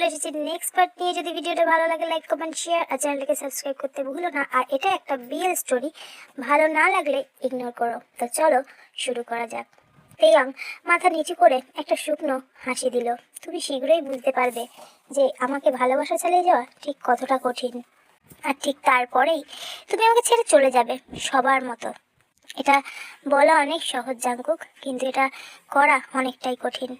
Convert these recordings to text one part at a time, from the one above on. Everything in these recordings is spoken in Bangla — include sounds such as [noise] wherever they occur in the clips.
চলে এসেছি নেক্সট পার্ট নিয়ে। যদি ভিডিওটা ভালো লাগে লাইক কমেন্ট শেয়ার আর চ্যানেলটাকে সাবস্ক্রাইব করতে ভুলো না। আর এটা একটা বিয়ের স্টোরি ভালো না লাগলে ইগনোর করো। তো চলো শুরু করা যাক। তেয়াং মাথা নিচু করে একটা শুকনো হাসি দিল। তুমি শীঘ্রই বুঝতে পারবে যে আমাকে ভালোবাসা চালিয়ে যাওয়া ঠিক কতটা কঠিন। আর ঠিক তারপরেই তুমি আমাকে ছেড়ে চলে যাবে সবার মতো। এটা বলা অনেক সহজ জাঙ্কুক কিন্তু এটা করা অনেকটাই কঠিন।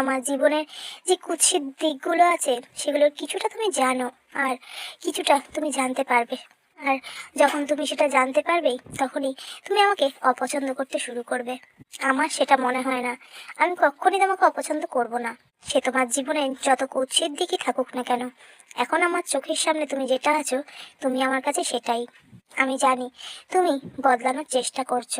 আমার জীবনের যে কুৎসিত দিকগুলো আছে সেগুলোর কিছুটা তুমি জানো আর কিছুটা তুমি জানতে পারবে। আর যখন তুমি সেটা জানতে পারবে, তখনই তুমি আমাকে অপছন্দ করতে শুরু করবে। আমার সেটা মনে হয় না। আমি কখনই তোমাকে অপছন্দ করব না। সে তোমার জীবনে যত কুৎসিত দিকই থাকুক না কেন, এখন আমার চোখের সামনে তুমি যেটা আছো, তুমি আমার কাছে সেটাই। আমি জানি তুমি বদলানোর চেষ্টা করছ,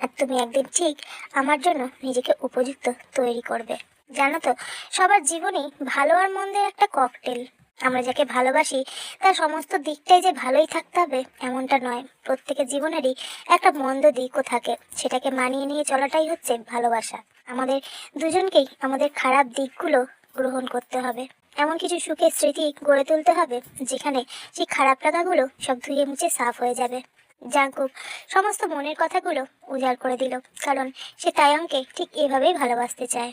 আর তুমি একদিন ঠিক আমার জন্য নিজেকে উপযুক্ত তৈরি করবে। জানো তো, সবার জীবনেই ভালো আর মন্দের একটা ককটেল আমরা যাকে ভালোবাসি, তার সমস্ত দিকটাই যে ভালোই থাকতে হবে, এমনটা নয়। প্রত্যেকের জীবনেরই একটা মন্দ দিকও থাকে, সেটাকে মানিয়ে নিয়ে চলাটাই হচ্ছে ভালোবাসা। আমাদের দুজনকেই আমাদের খারাপ দিকগুলো গ্রহণ করতে হবে। এমন কিছু সুখের স্মৃতি গড়ে তুলতে হবে, যেখানে সেই খারাপ লাগাগুলো সব ধুয়ে মুছে সাফ হয়ে যাবে। জাঙ্কুক সমস্ত মনের কথাগুলো উজাড় করে দিল, কারণ সে তায়ংকে ঠিক এভাবেই ভালোবাসতে চায়।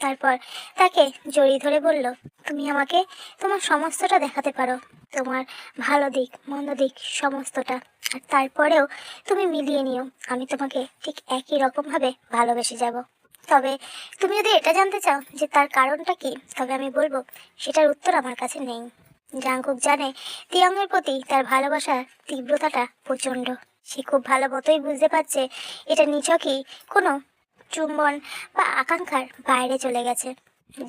তারপর তাকে জড়িয়ে ধরে বলল, তুমি আমাকে তোমার সমস্তটা দেখাতে পারো। তোমার ভালো দিক, মন্দ দিক সমস্তটা। আর তারপরেও তুমি মিলিয়ে নিও। আমি তোমাকে ঠিক একই রকমভাবে ভালোবেসে যাব। তবে তুমি যদি এটা জানতে চাও যে তার কারণটা কি, তবে আমি বলব, সেটার উত্তর আমার কাছে নেই। জাঙ্কুক জানে তিয়াংয়ের প্রতি তার ভালোবাসার তীব্রতাটা প্রচণ্ড। সে খুব ভালো মতোই বুঝতে পারছে এটা নিছকই কোনো চুম্বন বা আকাঙ্ক্ষার বাইরে চলে গেছে,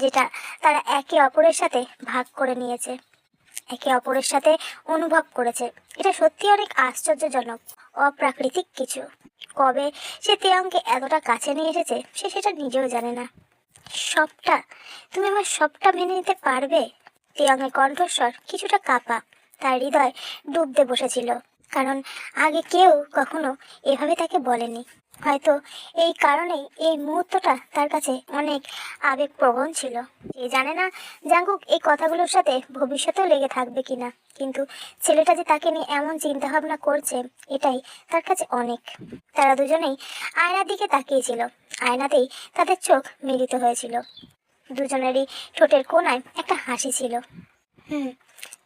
যেটা তারা একে অপরের সাথে ভাগ করে নিয়েছে, একে অপরের সাথে অনুভব করেছে। এটা সত্যি অনেক আশ্চর্যজনক, অপ্রাকৃতিক কিছু। কবে সে তিয়াংকে এতটা কাছে নিয়ে এসেছে, সে সেটা নিজেও জানে না। সবটা, তুমি আমার সবটা মেনে নিতে পারবে? তিয়াংয়ের কণ্ঠস্বর কিছুটা কাঁপা, তার হৃদয় ডুবতে বসেছিল, কারণ আগে কেউ কখনো এভাবে তাকে বলেনি। হয়তো এই কারণেই এই মুহূর্তটা তার কাছে অনেক আবেগপ্রবণ ছিল। যে জানে না, জাঙ্কুক এই কথাগুলোর সাথে ভবিষ্যতেও লেগে থাকবে কিনা। কিন্তু ছেলেটা যে তাকে নিয়ে এমন চিন্তা ভাবনা করছে, এটাই তার কাছে অনেক। তারা দুজনেই আয়নার দিকে তাকিয়েছিল আয়নাতেই তাদের চোখ মিলিত হয়েছিল। দুজনেরই ঠোঁটের কোনায় একটা হাসি ছিল। হুম,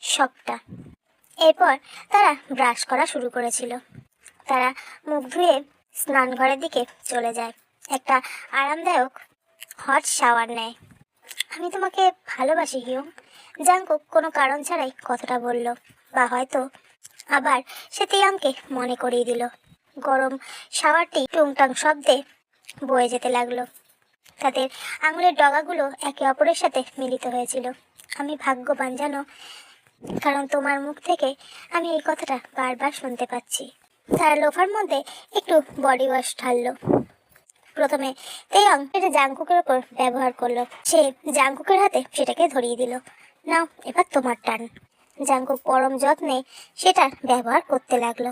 সবটা। এরপর তারা ব্রাশ করা শুরু করেছিল। তারা মুখ ধুয়ে স্নান ঘরের দিকে চলে যায়। একটা আরামদায়ক হট শাওয়ার নেয়। আমি তোমাকে ভালোবাসি হিউ জাঙ্কুক কোনো কারণ ছাড়াই কথাটা বলল, বা হয়তো আবার সে তিয়ামকে মনে করিয়ে দিল। গরম শাওয়ারটি টুংটাং শব্দে বয়ে যেতে লাগল। তাদের আঙুলের ডগাগুলো একে অপরের সাথে মিলিত হয়েছিল। আমি ভাগ্যবান জানো, কারণ তোমার মুখ থেকে আমি এই কথাটা বারবার শুনতে পাচ্ছি। তার লোফার মধ্যে একটু বডি ওয়াশ ঢাললো। প্রথমে তেয়ং এটা জাংকুকের ওপর ব্যবহার করল। সে জাংকুকের হাতে সেটাকে ধরিয়ে দিল। নাও, এবার তোমার টান। জাংকুক পরম যত্নে সেটা ব্যবহার করতে লাগল।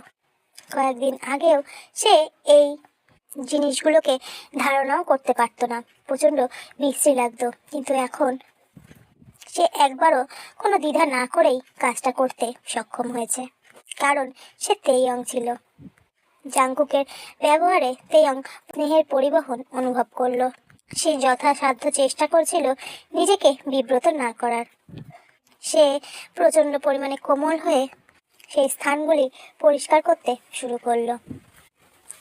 কয়েকদিন আগেও সে এই জিনিসগুলোকে ধারণাও করতে পারতো না। প্রচণ্ড বিশ্রী লাগতো। কিন্তু এখন সে একবারও কোনো দ্বিধা না করেই কাজটা করতে সক্ষম হয়েছে। কারণ সে তেইয়ং ছিল। জাংকুকের ব্যবহারে তেয়ং স্নেহের পরিবহন অনুভব করল। সে যথাসাধ্য চেষ্টা করছিল নিজেকে বিব্রত না করার। সে প্রচণ্ড পরিমাণে কোমল হয়ে সেই স্থানগুলি পরিষ্কার করতে শুরু করল।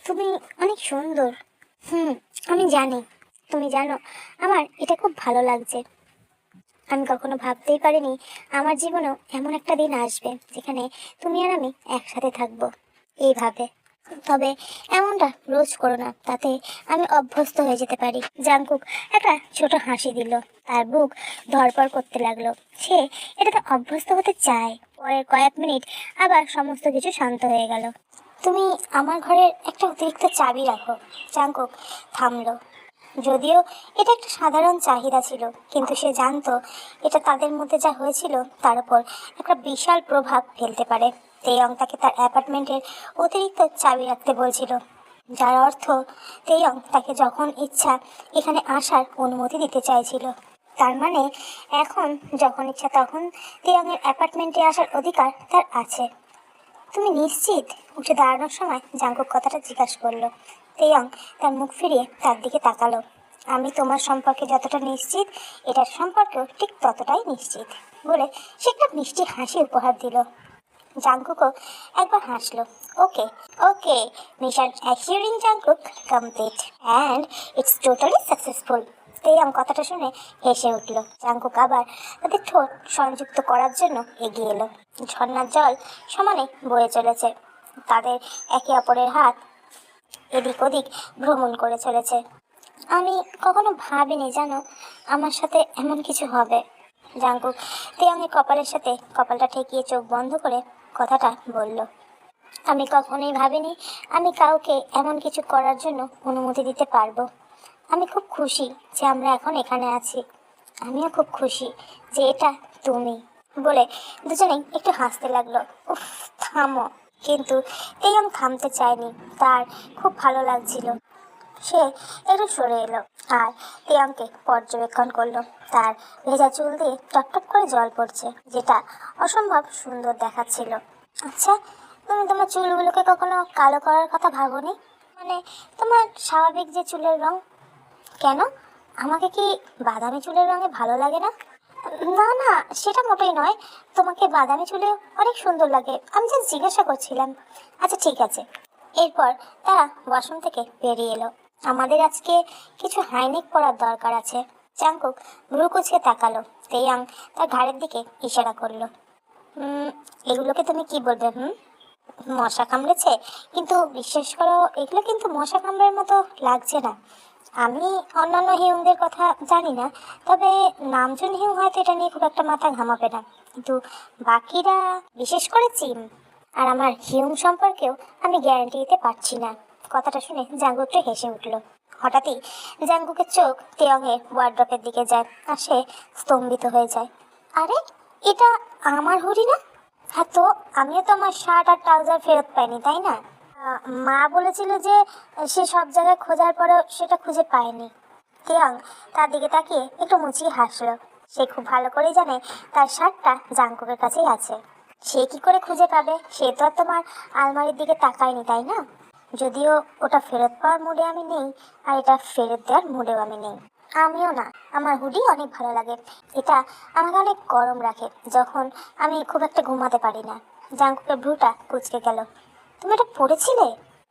তুমি অনেক সুন্দর। হুম, আমি জানি। তুমি জানো, আমার এটা খুব ভালো লাগছে। আমি কখনো ভাবতেই পারিনি আমার জীবনেও এমন একটা দিন আসবে যেখানে তুমি আর আমি একসাথে থাকব। এইভাবে। তবে এমনটা রোজ করো না, তাতে আমি অভ্যস্ত হয়ে যেতে পারি। জাংকুক একটা ছোট হাসি দিল। তার বুক ধরপড় করতে লাগল। সে এটাতে অভ্যস্ত হতে চায়। পরের কয়েক মিনিট আবার সমস্ত কিছু শান্ত হয়ে গেল। তুমি আমার ঘরের একটা অতিরিক্ত চাবি রাখো। জাংকুক থামলো। যদিও এটা একটা সাধারণ চাহিদা ছিল, কিন্তু সে জানতো এটা তাদের মধ্যে যা হয়েছিল তার উপর একটা বিশাল প্রভাব ফেলতে পারে। তেয়ং তাকে তার অ্যাপার্টমেন্টের অতিরিক্ত চাবি রাখতে বলছিল, যার অর্থ তেয়ং তাকে যখন ইচ্ছা এখানে আসার অনুমতি দিতে চাইছিল। তার মানে এখন যখন ইচ্ছা তখন তেয়ংয়ের অ্যাপার্টমেন্টে আসার অধিকার তার আছে। তুমি নিশ্চিত? উঠে দাঁড়ানোর সময় জাঙ্কুক কথাটা জিজ্ঞাসা করল। তেয়ং তার মুখ ফিরিয়ে তার দিকে তাকালো। আমি তোমার সম্পর্কে যতটা নিশ্চিত, এটার সম্পর্কেও ঠিক ততটাই নিশ্চিত বলে সে একটা মিষ্টি হাসি উপহার দিল। জাঙ্কুকও একবার হাসলো। Okay okay, mission assuring Jungkook complete and it's totally successful Taehyung কথাটা শুনে হেসে উঠল। জাঙ্কুক আবার তাদের ঠোঁট সংযুক্ত করার জন্য এগিয়ে এলো। ঝর্ণার জল সমানে বয়ে চলেছে। তাদের একে অপরের হাত এদিক ওদিক ভ্রমণ করে চলেছে। আমি কখনো ভাবিনি জানো আমার সাথে এমন কিছু হবে। জাঙ্কুক তেয়াংয়ের কপালের সাথে কপালটা ঠেকিয়ে চোখ বন্ধ করে কথাটা বলল, আমি কখনোই ভাবিনি আমি কাউকে এমন কিছু করার জন্য অনুমতি দিতে পারব। আমি খুব খুশি যে আমরা এখন এখানে আছি। আমিও খুব খুশি যে এটা তুমি। বলে দুজনেই একটু হাসতে লাগল। উফ, থামো। কিন্তু তেয়াং থামতে চায়নি তার খুব ভালো লাগছিল। সে একটু সরে এলো আর তিয়ামকে পর্যবেক্ষণ করল। তার ভেজা চুল দিয়ে টপটপ করে জল পড়ছে, যেটা অসম্ভব সুন্দর দেখাচ্ছিল। আচ্ছা তুমি তোমার চুলগুলোকে কখনো কালো করার কথা ভাবোনি? মানে তোমার স্বাভাবিক যে চুলের রং, কেন? আমাকে কি বাদামি চুলের রঙে ভালো লাগে না? না না, সেটা মোটেই নয়। তোমাকে বাদামি চুলে অনেক সুন্দর লাগে। আমি জাস্ট জিজ্ঞাসা করছিলাম। আচ্ছা ঠিক আছে। এরপর তারা ওয়াশরুম থেকে বেরিয়ে এলো। আমাদের আজকে কিছু হাইনেক পরার দরকার আছে। চাঙ্কুক কুচকে তাকালো। তেয়াং তার ঘাড়ের দিকে ইশারা করল। এগুলোকে তুমি কি বলবে, হুম? মশা কামড়েছে? কিন্তু, বিশ্বাস করো, এগুলো কিন্তু মশা কামড়ের মতো লাগছে না। আমি অন্যান্য হিউমদের কথা জানি না, তবে নামজন হিউম হয়তো এটা নিয়ে খুব একটা মাথা ঘামাবে না। কিন্তু বাকিরা, বিশেষ করে চিম আর আমার হিউম সম্পর্কেও আমি গ্যারান্টি দিতে পারছি না। কথাটা শুনে জাঙ্গু একটু হেসে উঠল। হঠাৎই জাঙ্গুকের চোখ তেয়ংয়ের ওয়ার্ড্রপের দিকে যায় আর সে স্তম্ভিত হয়ে যায়। আরে, এটা আমার হুডি না? হ্যাঁ তো, আমিও তো আমার শার্ট আর ট্রাউজার ফেরত পাইনি, তাই না? মা বলেছিল যে সে সব জায়গায় খোঁজার পরেও সেটা খুঁজে পায়নি। তিয়াং তার দিকে তাকিয়ে একটু মুচিয়ে হাসলো। সে খুব ভালো করেই জানে তার শার্টটা জাঙ্কুকের কাছেই আছে। সে কি করে খুঁজে পাবে? সে তো আর তোমার আলমারির দিকে তাকায়নি, তাই না? যদিও ওটা ফেরত পাওয়ার মুডে আমি নেই, আর এটা ফেরত দেওয়ার মুডেও আমি নেই। আমিও না, আমার হুডি অনেক ভালো লাগে। এটা আমাকে অনেক গরম রাখে, যখন আমি খুব একটা ঘুমাতে পারি না। জাঙ্কুকের ভ্রুটা কুচকে গেল। তুমি এটা পড়েছিলে?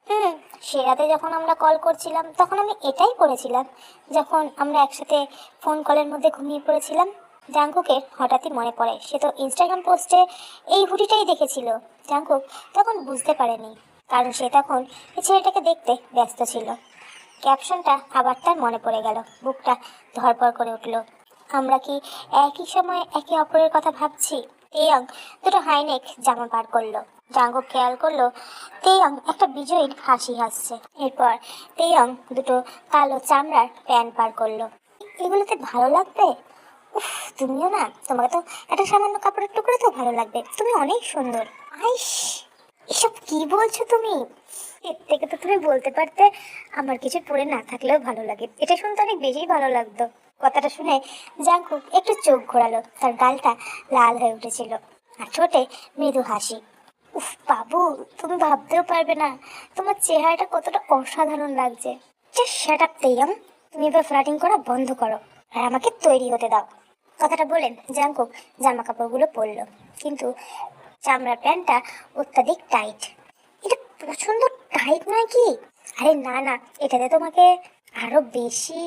হুম। সে রাতে যখন আমরা কল করছিলাম তখন আমি এটাই পড়েছিলাম যখন আমরা একসাথে ফোন কলের মধ্যে ঘুমিয়ে পড়েছিলাম। জাঙ্কুকের হঠাৎই মনে পড়ে সে তো ইনস্টাগ্রাম পোস্টে এই হুডিটাই দেখেছিল। জাঙ্কুক তখন বুঝতে পারেনি কারণ সে তখন এই ছেলেটাকে দেখতে ব্যস্ত ছিল। ক্যাপশনটা আবার তার মনে পড়ে গেল বুকটা ধরপড় করে উঠল। আমরা কি একই সময় একে অপরের কথা ভাবছি? তেয়ং দুটো হাইনেক জামা পার করল। জাঙ্গু খেয়াল করল, তেয়ং একটা বিজয়ীর হাসি হাসছে। এরপর তেয়ং দুটো কালো চামড়ার প্যান্ট পার করল। এগুলোতে ভালো লাগবে? উফ, তুমিও না, তোমাকে তো একটা সামান্য কাপড়ের টুকরো তো ভালো লাগবে। তুমি অনেক সুন্দর। আইস, এসব কি বলছো তুমি? এর থেকে তো তুমি বলতে পারতে আমার কিছু পরে না থাকলেও ভালো লাগে। এটা শুনতে অনেক বেশি ভালো লাগতো। কথাটা শুনে জাঙ্কুক একটু চোখ ঘোরালো। তার গালটা লাল হয়ে উঠেছিল। আর ঠোঁটে মৃদু হাসি। উফ, বাবু, তুমি ভাবতেও পারবে না। তোমার চেহারাটা কতটা অসাধারণ লাগছে। শ্যাট আপ তেয়াম তুমি এবার ফ্লাটিং করা বন্ধ করো আর আমাকে তৈরি হতে দাও। কথাটা বলেন জাঙ্কুক জামা কাপড়গুলো পরলো। কিন্তু চামড়ার প্যান্টটা অত্যাধিক টাইট এটা প্রচণ্ড টাইট নয় কি? আরে না না, এটাতে তোমাকে আরও বেশি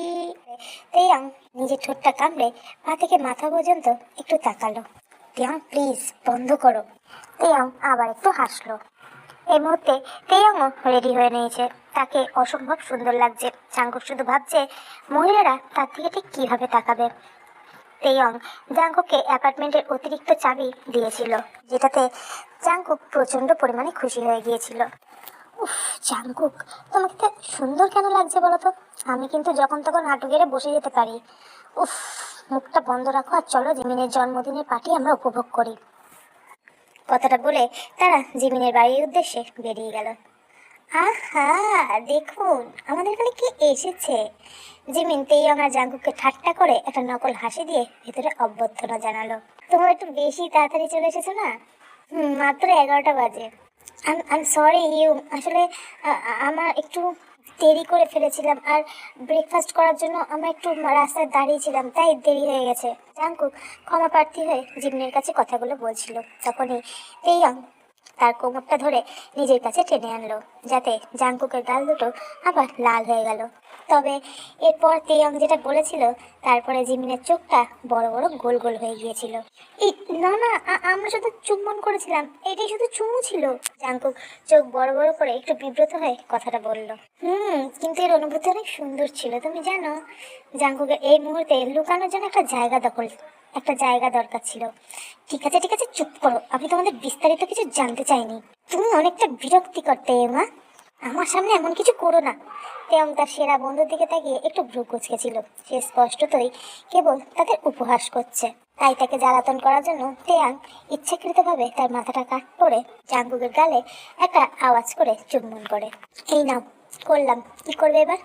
তেয়াং নিজের ঠোঁটটা কামড়ে পা থেকে মাথা পর্যন্ত একটু তাকালো। তেয়াং প্লিজ বন্ধ করো। তেয়াং আবার একটু হাসলো। এই মুহূর্তে তেয়াংও রেডি হয়ে নিয়েছে। তাকে অসম্ভব সুন্দর লাগছে। চাঙ্কুক শুধু ভাবছে, মহিলারা তার থেকে ঠিক কীভাবে তাকাবে। তেয়ং জাঙ্কুককে অ্যাপার্টমেন্টের অতিরিক্ত চাবি দিয়েছিল, যেটাতে জাঙ্কুক প্রচণ্ড পরিমাণে খুশি হয়ে গিয়েছিল। উফ, জাঙ্কুক, তোমাকে সুন্দর কেন লাগছে বলো তো? আমি কিন্তু যখন তখন হাঁটু গেড়ে বসে যেতে পারি। উফ, মুখটা বন্ধ রাখো আর চলো জিমিনের জন্মদিনের পার্টি আমরা উপভোগ করি। কথাটা বলে তারা জিমিনের বাড়ির উদ্দেশ্যে বেরিয়ে গেল। আহা, দেখুন, আমাদের এখানে কি এসেছে? জিমিন তেইয়ং আর জাঙ্কুককে ঠাট্টা করে একটা নকল হাসি দিয়ে ভেতরে অভ্যর্থনা জানালো। তোমরা একটু বেশি তাড়াতাড়ি চলে এসেছ না? মাত্র এগারোটা বাজে। আই সরি ইউ আসলে আমার একটু দেরি করে ফেলেছিলাম আর ব্রেকফাস্ট করার জন্য আমরা একটু রাস্তায় দাঁড়িয়েছিলাম, তাই দেরি হয়ে গেছে। জাঙ্কুক ক্ষমা প্রার্থী হয়ে জিম্নের কাছে কথাগুলো বলছিল। তখনই তেইয়ং তার কোমরটা ধরে নিজের কাছে টেনে আনলো, যাতে জাংকুকের গাল দুটো আবার লাল হয়ে গেল। তবে এরপর তেয়ং যেটা বলেছিল, তারপরে জিমিনের চোখটা বড় বড় গোল গোল হয়ে গিয়েছিল। না না আমরা শুধু চুম্বন করেছিলাম, এটাই শুধু চুমু ছিল। জাংকুক চোখ বড় বড় করে একটু বিব্রত হয়ে কথাটা বলল, হুম, কিন্তু এর অনুভূতি অনেক সুন্দর ছিল, তুমি জানো? জাংকুকের এই মুহূর্তে লুকানোর জন্য একটা জায়গা দখল একটা জায়গা দরকার ছিল। ঠিক আছে ঠিক আছে, চুপ করো। আমি তোমাদের বিস্তারিত কিছু জানতে চাইনি। তুমি অনেকটা বিরক্তিকর মা আমার সামনে এমন কিছু করো না। তেয়ং তার সেরা বন্ধুর দিকে তাকিয়ে একটু ভ্রু কুচকেছিল সে স্পষ্টতই কেবল তাদের উপহাস করছে। তাই তাকে জ্বালাতন করার জন্য তেয়াং ইচ্ছাকৃতভাবে তার মাথাটা কাট করে জাঙ্গুকের গালে একটা আওয়াজ করে চুম্বন করে। এই নাও, করলাম। কি করবে এবার?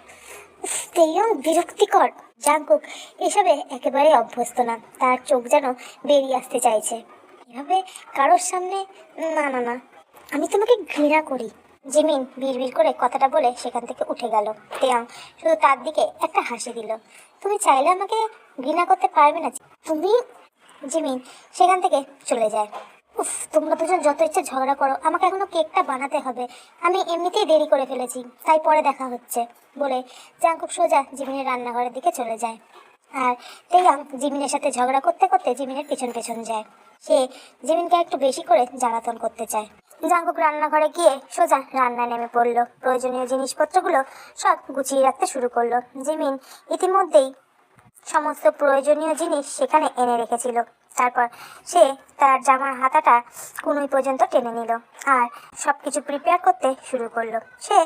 তেইও বিরক্তিকর। জাঙ্কুক এসবে একেবারে অভ্যস্ত না, তার চোখ যেন বেরিয়ে আসতে চাইছে। এভাবে কারোর সামনে না না না। আমি তোমাকে ঘৃণা করি। জিমিন বিড়বিড় করে কথাটা বলে সেখান থেকে উঠে গেল। তেয়াং শুধু তার দিকে একটা হাসি দিল। তুমি চাইলে আমাকে ঘৃণা করতে পারবে না তুমি জিমিন সেখান থেকে চলে যায়। উফ, তোমরা দুজন যত ইচ্ছে ঝগড়া করো, আমাকে এখনও কেকটা বানাতে হবে। আমি এমনিতেই দেরি করে ফেলেছি, তাই পরে দেখা হচ্ছে, বলে জাঙ্কুক সোজা জিমিনের রান্নাঘরের দিকে চলে যায়। আর তেয়াং জিমিনের সাথে ঝগড়া করতে করতে জিমিনের পিছন পেছন যায়। সে জিমিনকে একটু বেশি করে জ্বালাতন করতে চায়। জাঙ্কুক রান্নাঘরে গিয়ে সোজা রান্নায় নেমে পড়ল। প্রয়োজনীয় জিনিসপত্রগুলো সব গুছিয়ে রাখতে শুরু করল। জিমিন ইতিমধ্যেই সমস্ত প্রয়োজনীয় জিনিস সেখানে এনে রেখেছিল। তারপর সে তার জামার হাতাটা কুনুই পর্যন্ত টেনে নিল আর সব কিছু প্রিপেয়ার করতে শুরু করল। সে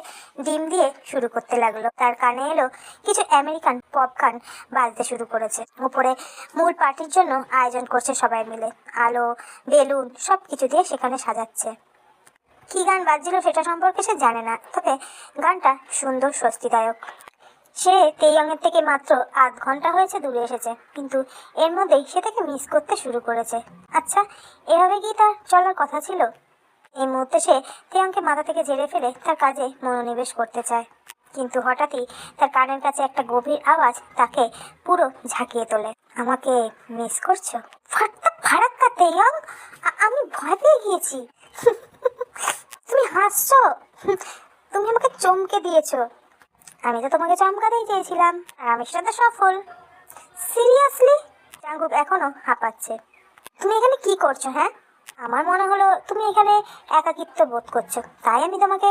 ডিম দিয়ে শুরু করতে লাগল। তার কানে এলো কিছু আমেরিকান পপকর্ন বাজতে শুরু করেছে। উপরে মূল পার্টির জন্য আয়োজন করছে সবাই মিলে। আলো, বেলুন সব কিছু দিয়ে সেখানে সাজাচ্ছে। কি গান বাজছিল সেটা সম্পর্কে সে জানে না, তবে গানটা সুন্দর স্বস্তিদায়ক। সে তেইয়ংয়ের থেকে মাত্র আধ ঘণ্টা হয়েছে দূরে এসেছে, কিন্তু এর মধ্যেই সে তাকে মিস করতে শুরু করেছে। আচ্ছা এভাবে কি তার চলার কথা ছিল? এই মুহূর্তে সে তেয়ংকে মাথা থেকে ঝেড়ে ফেলে তার কাজে মনোনিবেশ করতে চায়। কিন্তু হঠাৎই তার কানের কাছে একটা গভীর আওয়াজ তাকে পুরো ঝাঁকিয়ে তোলে। আমাকে মিস করছ? ফাট্টা ফারাক্কা তেয়ং আমি ভয় পেয়ে গিয়েছি। [laughs] তুমি হাসছো। [laughs] তুমি আমাকে চমকে দিয়েছ। আমি তো তোমাকে চমকাতেই চেয়েছিলাম, আর আমি সেটাতে সফল। সিরিয়াসলি জাঙ্গুক এখনও হাঁপাচ্ছে। তুমি এখানে কি করছ হ্যাঁ? আমার মনে হলো তুমি এখানে একাকিত্ব বোধ করছ, তাই আমি তোমাকে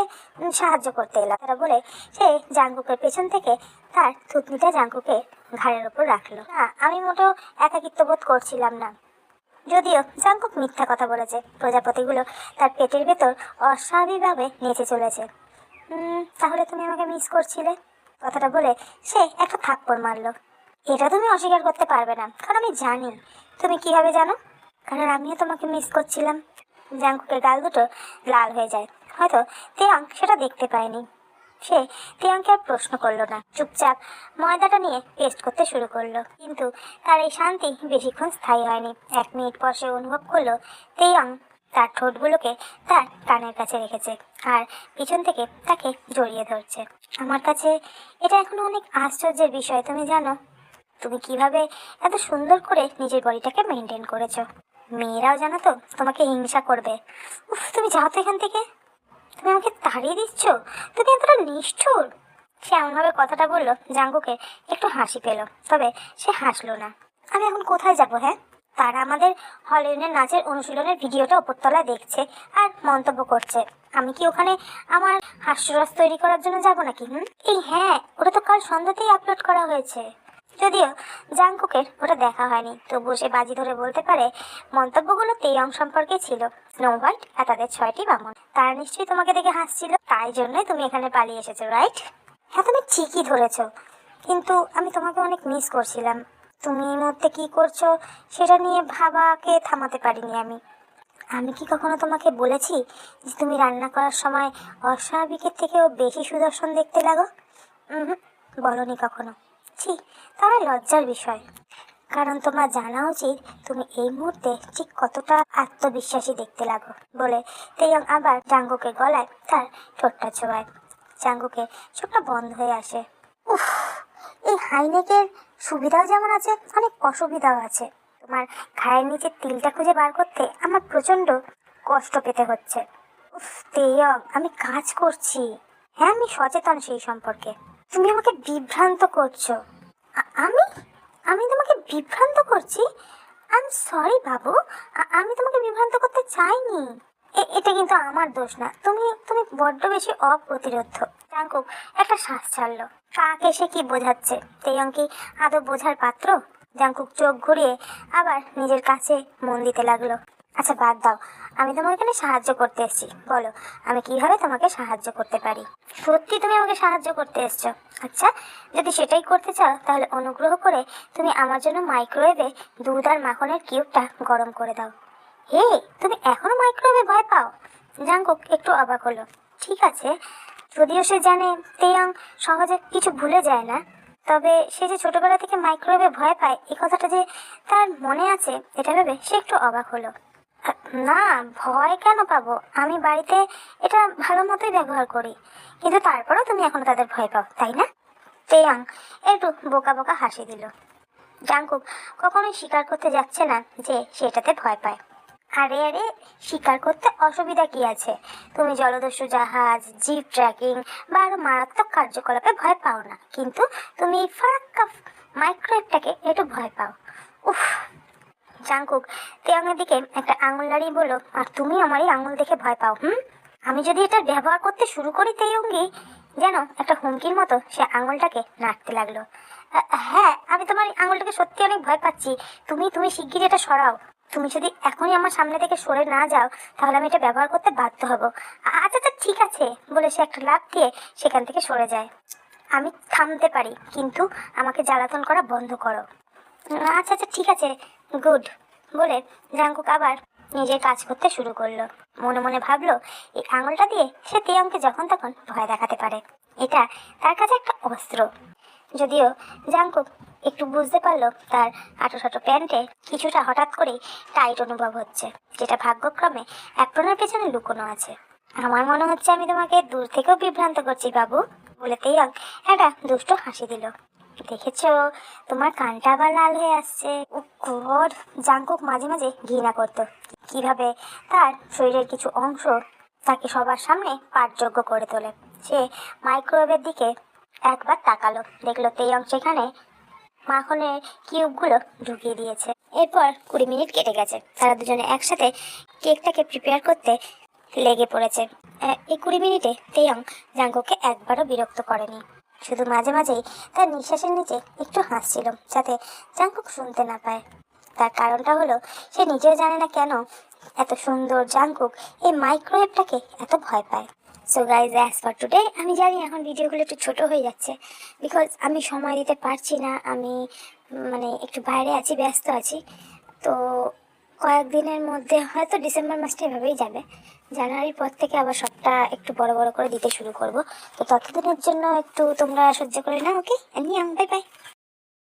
সাহায্য করতে এলাম। তারা বলে, সে জাঙ্গুকের পেছন থেকে তার থুতনিটা জাঙ্গুকের ঘাড়ের ওপর রাখল। না, আমি মোটেও একাকিত্ব বোধ করছিলাম না। যদিও জাঙ্কুক মিথ্যা কথা বলেছে, প্রজাপতিগুলো তার পেটের ভেতর অস্বাভাবিকভাবে নেচে চলেছে। তাহলে তুমি আমাকে মিস করছিলে। কথাটা বলে সে একটা থাপ্পড় মারলো। এটা তুমি অস্বীকার করতে পারবে না, কারণ আমি জানি। তুমি কীভাবে জানো? কারণ আমিও তোমাকে মিস করছিলাম। জাঙ্কুকের গাল দুটো লাল হয়ে যায়। হয়তো তেয়াং সেটা দেখতে পায়নি। সে তেয়াংকে আর প্রশ্ন করল না। চুপচাপ ময়দাটা নিয়ে পেস্ট করতে শুরু করল। কিন্তু তার এই শান্তি বেশিক্ষণ স্থায়ী হয়নি। এক মিনিট পর সে অনুভব করল তেয়াং তার ঠোঁটগুলোকে তার কানের কাছে রেখেছে আর পিছন থেকে তাকে জড়িয়ে ধরছে। আমার কাছে এটা এখনও অনেক আশ্চর্যের বিষয়, তুমি জানো? তুমি কীভাবে এত সুন্দর করে নিজের বডিটাকে মেনটেন করেছ? মেয়েরাও জানো তো তোমাকে হিংসা করবে। উফ, তুমি যাও তো এখান থেকে। তুমি আমাকে তাড়িয়ে দিচ্ছ? তুমি এতটা নিষ্ঠুর। সে এমনভাবে কথাটা বলল, জাঙ্গুকে একটু হাসি পেল, তবে সে হাসলো না। আমি এখন কোথায় যাব হ্যাঁ? তারা আমাদের হলিউডের নাচের অনুশীলনের ভিডিওটা ওপরতলায় দেখছে আর মন্তব্য করছে। আমি কি ওখানে আমার হাস্যরস তৈরি করার জন্য যাব নাকি, হুম? এই হ্যাঁ ওটা তো কাল সন্ধ্যাতেই আপলোড করা হয়েছে। যদিও জাংকুকের ওটা দেখা হয়নি, তবুও সে বাজি ধরে বলতে পারে, মন্তব্যগুলো তেয়ং সম্পর্কে ছিল। স্নো হোয়াইট আর তাদের ছয়টি বামন তারা নিশ্চয়ই তোমাকে দেখে হাসছিল। তাই জন্যই তুমি এখানে পালিয়ে এসেছ রাইট হ্যাঁ তুমি ঠিকই ধরেছো। কিন্তু আমি তোমাকে অনেক মিস করছিলাম। তুমি এই মুহূর্তে কি করছ সেটা নিয়ে ভাবাকে থামাতে পারিনি আমি। আমি কি কখনো তোমাকে বলেছি যে তুমি রান্না করার সময় অস্বাভাবিকের থেকেও বেশি সুদর্শন দেখতে লাগো? বলনি কখনো। ছি তারা লজ্জার বিষয়। কারণ তোমার জানা উচিত তুমি এই মুহূর্তে ঠিক কতটা আত্মবিশ্বাসী দেখতে লাগো বলে। তেয়ং আবার জাঙ্গুকে গলায় তার ঠোঁটটা ছোঁয়ায়। জাঙ্গুকে চোখটা বন্ধ হয়ে আসে। উফ, এই হাইনেকের সুবিধাও যেমন আছে, অনেক অসুবিধাও আছে। তোমার ঘায়ের নিচে তিলটা খুঁজে বার করতে আমার প্রচণ্ড কষ্ট পেতে হচ্ছে। আমি কাজ করছি। হ্যাঁ আমি সচেতন সেই সম্পর্কে। তুমি আমাকে বিভ্রান্ত করছ। আমি? আমি তোমাকে বিভ্রান্ত করছি? আই এম সরি বাবু আমি তোমাকে বিভ্রান্ত করতে চাইনি। এটা কিন্তু আমার দোষ না। তুমি তুমি বড্ড বেশি অপ্রতিরোধ। জাঙ্কুক, একটা শ্বাস ছাড়লো। কাক এসে কি বোঝাচ্ছে? তেয়ং কি আদৌ বোঝার পাত্র? জাঙ্কুক চোখ ঘুরিয়ে আবার নিজের কাছে মন দিতে লাগল। আচ্ছা বাদ দাও। আমি তোমাকে এখানে সাহায্য করতে এসেছি। বলো, আমি কীভাবে তোমাকে সাহায্য করতে পারি? সত্যি তুমি আমাকে সাহায্য করতে এসছো? আচ্ছা যদি সেটাই করতে চাও, তাহলে অনুগ্রহ করে তুমি আমার জন্য মাইক্রোওয়েভে দুধ আর মাখনের কিউবটা গরম করে দাও। হে, তুমি এখনও মাইক্রোওয়েভে ভয় পাও? জাঙ্কুক একটু অবাক হলো। ঠিক আছে, যদিও সে জানে তেয়াং সহজে কিছু ভুলে যায় না, তবে সে যে ছোটবেলা থেকে মাইক্রোওয়েভে ভয় পায় এই কথাটা যে তার মনে আছে, এটা ভেবে সে একটু অবাক হলো। না, ভয় কেন পাবো? আমি বাড়িতে এটা ভালো মতোই ব্যবহার করি। কিন্তু তারপরেও তুমি এখনও তাদের ভয় পাও, তাই না? তেয়াং একটু বোকা বোকা হাসি দিল। জাঙ্কুক কখনোই স্বীকার করতে যাচ্ছে না যে সেটাতে ভয় পায়। আরে আরে স্বীকার করতে অসুবিধা কি আছে? তুমি জলদস্যু, জাহাজ, জিপ ট্র্যাকিং বা আরও মারাত্মক কার্যকলাপে ভয় পাও না। কিন্তু তুমি এই ফারাক্কা মাইক্রোওয়েভটাকে একটু ভয় পাও। উফ জাঙ্কুক তেয়ংয়ের দিকে একটা আঙুল দাঁড়িয়ে বলল, আর তুমি আমার এই আঙুল দেখে ভয় পাও, হুম? আমি যদি এটা ব্যবহার করতে শুরু করি তেয়ঙ্গি যেন একটা হুমকির মতো সে আঙুলটাকে নাড়তে লাগল। হ্যাঁ আমি তোমার আঙুলটাকে সত্যি অনেক ভয় পাচ্ছি। তুমি তুমি শিগগির এটা সরাও। তুমি যদি এখনই আমার সামনে থেকে সরে না যাও, তাহলে আমি এটা ব্যবহার করতে বাধ্য হব। আচ্ছা আচ্ছা ঠিক আছে, বলে সে একটা লাফ দিয়ে সেখান থেকে সরে যায়। আমি থামতে পারি, কিন্তু আমাকে জ্বালাতন করা বন্ধ করো। আচ্ছা আচ্ছা ঠিক আছে, গুড, বলে জাঙ্কুক আবার নিজের কাজ করতে শুরু করল। মনে মনে ভাবলো, এই আঙুলটা দিয়ে সে তেয়ংকে যখন তখন ভয় দেখাতে পারে। এটা তার কাছে একটা অস্ত্র। যদিও জাঙ্কুক একটু বুঝতে পারল তার আটো সাটো প্যান্টে কিছুটা হঠাৎ করেই টাইট অনুভব হচ্ছে, যেটা ভাগ্যক্রমে অ্যাপ্রনের পেছনে লুকোনো আছে। আমার মনে হচ্ছে আমি তোমাকে দূর থেকেও বিভ্রান্ত করছি, বাবু বলে তেয়ং একটা দুষ্ট হাসি দিল। দেখেছ, তোমার কানটা আবার লাল হয়ে আসছে। গড জাঙ্কুক মাঝে মাঝে ঘৃণা করতো। কীভাবে তার শরীরের কিছু অংশ তাকে সবার সামনে পাঠযোগ্য করে তোলে। সে মাইক্রোওয়েভের দিকে একবার তাকালো, দেখল তেয়ং সেখানে মাখনের কিউবগুলো ঢুকিয়ে দিয়েছে। এরপর কুড়ি মিনিট কেটে গেছে। তারা দুজনে একসাথে কেকটাকে প্রিপেয়ার করতে লেগে পড়েছে। এই কুড়ি মিনিটে তেয়ং জাঙ্কুকে একবারও বিরক্ত করেনি। শুধু মাঝে মাঝেই তার নিঃশ্বাসের নিচে একটু হাসছিল, যাতে জাঙ্কুক শুনতে না পায়। তার কারণটা হলো, সে নিজেও জানে না কেন এত সুন্দর জাঙ্কুক এই মাইক্রোওয়েভটাকে এত ভয় পায়। So guys as for today আমি জানি এখন ভিডিওগুলো একটু ছোট হয়ে যাচ্ছে। বিকজ আমি সময় দিতে পারছি না, আমি মানে একটু বাইরে আছি, ব্যস্ত আছি। তো কয়েকদিনের মধ্যে হয়তো ডিসেম্বর মাসটা এভাবেই যাবে। জানুয়ারির পর থেকে আবার সবটা একটু বড় বড় করে দিতে শুরু করব। তো ততদিনের জন্য একটু তোমরা সহ্য করে নাও ওকে বাই বাই